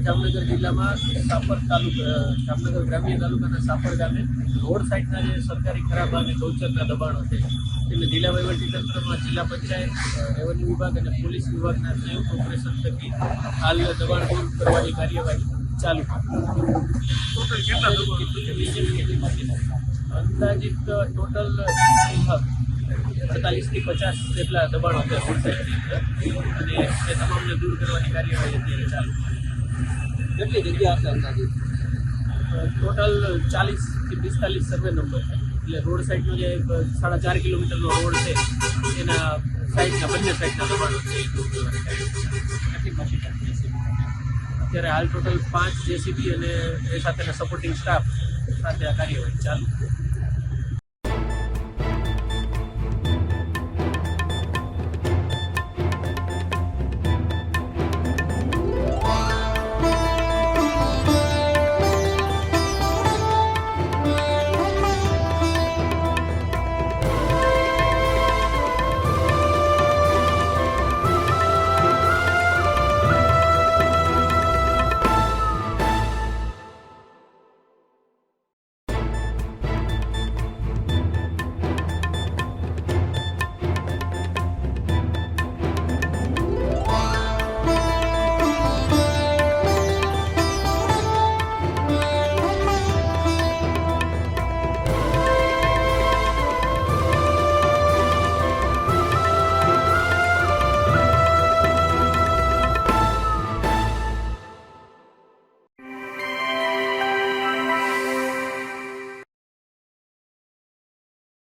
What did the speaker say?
જામનગર જિલ્લામાં સાપર તાલુકા જામનગર ગ્રામ્ય તાલુકાના સાપર ગામે રોડ સાઇડના જે સરકારી ખરાબ અને ગૌચરના દબાણો છે એટલે જિલ્લા વહીવટીતંત્રમાં જિલ્લા પંચાયત રેવન્યુ વિભાગ અને પોલીસ વિભાગના સંયુક્ત ઓપરેશન થકી હાલ દબાણ દૂર કરવાની કાર્યવાહી ચાલુ અંદાજિત ટોટલ અડતાલીસથી પચાસ જેટલા દબાણો છે. અને એ તમામને દૂર કરવાની કાર્યવાહી અત્યારે ચાલુ કેટલી જગ્યા હશે અંદાજે? ટોટલ ચાલીસથી પિસ્તાલીસ સર્વે નંબર છે. એટલે રોડ સાઈડનો જે સાડા ચાર કિલોમીટરનો રોડ છે, એના સાઈડના, બંને સાઈડના દબાણો છે. અત્યારે હાલ ટોટલ પાંચ જેસીબી અને એ સાથેના સપોર્ટિંગ સ્ટાફ સાથે આ કાર્યવાહી ચાલુ